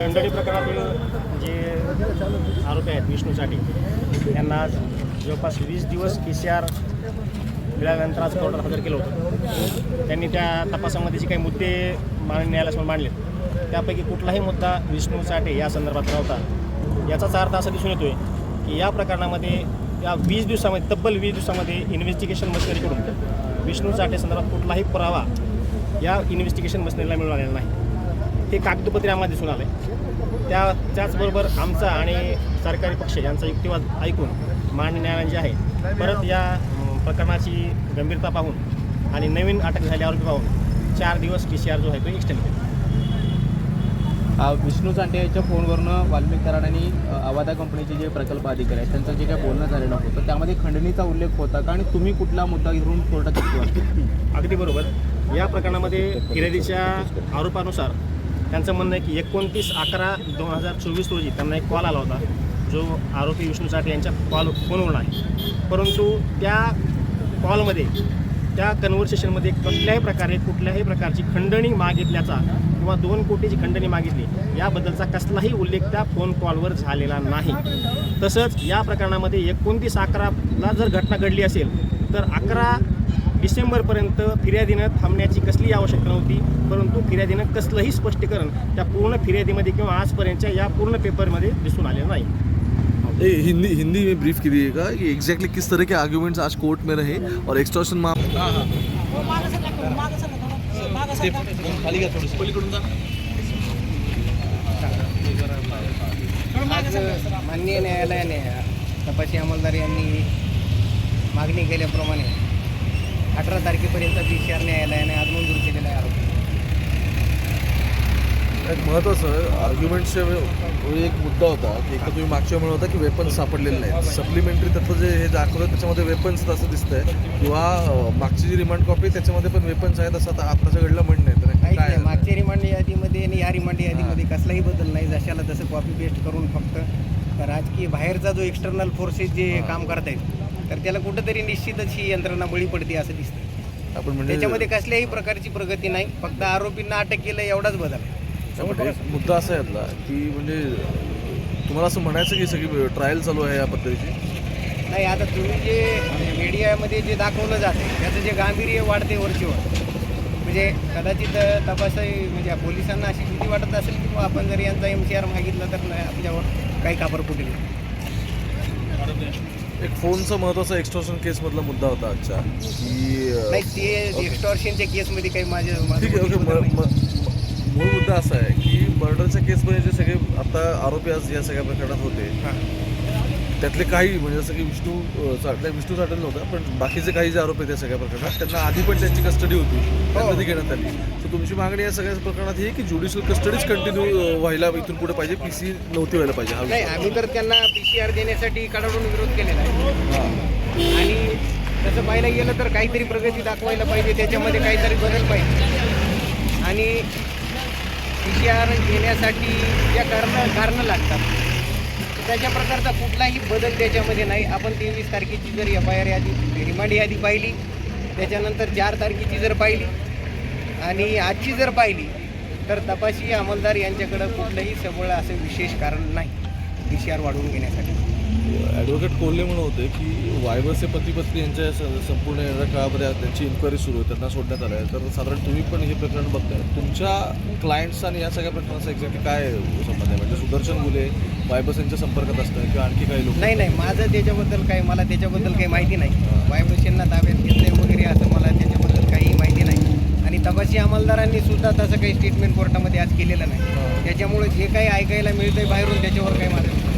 खंडणी प्रकरणातील जे आरोपी आहेत विष्णू साठी त्यांना आज जवळपास वीस दिवस पी सी आर मिळाल्यानंतर आज कोर्टात हजर केलं होतं. त्यांनी त्या तपासामध्ये जे काही मुद्दे माननीय न्यायालयासमोर मांडले त्यापैकी कुठलाही मुद्दा विष्णू साठे या संदर्भात नव्हता. याचाच अर्थ असा दिसून येतोय की या प्रकरणामध्ये या वीस दिवसामध्ये तब्बल वीस दिवसामध्ये इन्व्हेस्टिगेशन मशिनरीकडून विष्णू साठे संदर्भात कुठलाही पुरावा या इन्व्हेस्टिगेशन मशिनरीला मिळून आलेला नाही. हे कागदोपत्री आम्हाला दिसून आलं आहे त्या त्याचबरोबर आमचा आणि सरकारी पक्ष यांचा युक्तिवाद ऐकून मान्य न्यायालयाने जे आहे. परत या प्रकरणाची गंभीरता पाहून आणि नवीन अटक झालेल्या आरोपी पाहून चार दिवस पी सी आर जो आहे तो एक्सटेंड केला. विष्णू चांटे यांच्या फोनवरनं वाल्मिक कराड आणि अ, अवादा कंपनीचे जे प्रकल्प अधिकारी आहेत त्यांचं जे काही बोलणं झालेलं होतं त्यामध्ये खंडणीचा उल्लेख होता का? आणि तुम्ही कुठला मुद्दा घेऊन कोर्टात अगदी बरोबर. या प्रकरणामध्ये फिर्यादीच्या आरोपानुसार त्यांचं म्हणणं आहे की एकोणतीस अकरा दोन हजार चोवीस रोजी त्यांना एक कॉल आला होता जो आरोपी विष्णू चाटे यांच्या कॉल फोनवरून आहे. परंतु त्या कॉलमध्ये त्या कन्व्हर्सेशनमध्ये कुठल्याही प्रकारे कुठल्याही प्रकारची खंडणी मागितल्याचा किंवा दोन कोटीची खंडणी मागितली याबद्दलचा कसलाही उल्लेख त्या फोन कॉलवर झालेला नाही. तसंच या प्रकरणामध्ये एकोणतीस अकराला जर घटना घडली असेल तर अकरा डिसेंबरपर्यंत फिर्यादीनं थांबण्याची कसलीही आवश्यकता नव्हती परंतु फिर्यादीनं कसलंही स्पष्टीकरण त्या पूर्ण फिर्यादीमध्ये किंवा आजपर्यंतच्या या पूर्ण पेपरमध्ये दिसून आलेलं नाही. ए, हिंदी हिंदी में ब्रीफ कीजिएगा कि? एग्जैक्टली किस तरह के आर्ग्यूमेंट्स आज कोर्ट में रहे और एक्सटॉर्शन मामला माननीय न्यायालयाने तपासी अंमलदार यांनी मागणी केल्याप्रमाणे अठरा तारखेपर्यंत पी सी आर न्यायालयाने आज मंजूर केलेला आहे. आरोप एक महत्त्वाचं आर्ग्युमेंटच्या एक मुद्दा होता की एक तुम्ही मागच्या म्हणत होता की वेपन्स सापडलेले नाहीत. सप्लिमेंटरी त्यातलं जे हे दाखवलं त्याच्यामध्ये वेपन्स असं दिसतंय. किंवा मागची जी रिमांड कॉपी त्याच्यामध्ये पण वेपन्स आहेत असं आता आत्ताच्या घडलं म्हणणं आहे. काय मागच्या रिमांड यादीमध्ये आणि या रिमांड यादीमध्ये कसलाही बदल नाही. जशाला तसं कॉपी पेस्ट करून फक्त राजकीय बाहेरचा जो एक्सटर्नल फोर्सेस जे काम करतायत तर त्याला कुठंतरी निश्चितच ही यंत्रणा बळी पडते असं दिसतं आपण म्हणजे त्याच्यामध्ये कसल्याही प्रकारची प्रगती नाही. फक्त आरोपींना अटक केलं एवढाच बदल आहे. मुद्दा असा यातला की म्हणजे तुम्हाला असं म्हणायचं की सगळी ट्रायल चालू आहे या पद्धतीची? नाही आता तुम्ही जे मीडियामध्ये जे दाखवलं जाते त्याचं जे गांभीर्य वाढते वरचीवर म्हणजे कदाचित तपास म्हणजे पोलिसांना अशी भीती वाटत असेल की आपण जर यांचा एम सी आर मागितला तर नाही आपल्यावर काही कापर फुटेल एक फोनचा महत्त्वाचा एक्सटॉर्शन केसमधला मुद्दा होता आजचा. की ते एक्स्टॉर्शनच्या केसमध्ये काही माझे ठीक आहे ओके म- माझं म- मूळ मुद्दा असा आहे की मर्डरच्या केसमध्ये जे सगळे आता आरोपी आज या सगळ्या प्रकरणात होते. हां. त्यातले काही म्हणजे जसं की विष्णू नाही विष्णू साठल नव्हता पण बाकीचे काही जे आरोपी आहेत या सगळ्या प्रकरणात त्यांना आधी पण त्यांची कस्टडी होती त्यांना ती घेण्यात आली तर तुमची मागणी या सगळ्या प्रकरणात ही की ज्युडिशियल कस्टडीच कंटिन्यू व्हायला इथून पुढे पाहिजे पी सी नव्हती व्हायला पाहिजे नाही. आम्ही तर त्यांना पी सी आर देण्यासाठी कडाडून विरोध केलेला आहे. आणि तसं पाहायला गेलं तर काहीतरी प्रगती दाखवायला पाहिजे त्याच्यामध्ये काहीतरी बदल पाहिजे आणि पी सी आर घेण्यासाठी ज्या कारणं कारणं लागतात त्याच्या प्रकारचा कुठलाही बदल त्याच्यामध्ये नाही. आपण तेवीस तारखेची जर एफ आय आर यादी रिमांड यादी पाहिली त्याच्यानंतर चार तारखेची जर पाहिली आणि आजची जर पाहिली तर तपासी अंमलदार यांच्याकडं कुठलंही सबळ असं विशेष कारण नाही. डी सी आर वाढवून घेण्यासाठी. ॲडव्होकेट कोल्हे म्हणत होते की वायबसचे पती पत्नी यांच्या संपूर्ण येणाऱ्या काळामध्ये त्यांची इन्क्वायरी सुरू आहे त्यांना सोडण्यात आलं आहे तर साधारण तुम्ही पण हे प्रकरण बघताय. तुमच्या क्लायंट्स आणि या सगळ्या प्रकरणाचा एक्झॅक्टली काय संबंध आहे? म्हणजे सुदर्शन मुले वायबस यांच्या संपर्कात असतात किंवा आणखी काही लोक नाही नाही. माझं त्याच्याबद्दल काही मला त्याच्याबद्दल काही माहिती नाही. वायबसेंना ताब्यात घेतलंय वगैरे असं मला त्याच्याबद्दल काही माहिती नाही. आणि तपासी अंमलदारांनी सुद्धा तसं काही स्टेटमेंट कोर्टामध्ये आज केलेलं नाही. त्याच्यामुळे जे काही ऐकायला मिळतंय बाहेरून त्याच्यावर काही माझं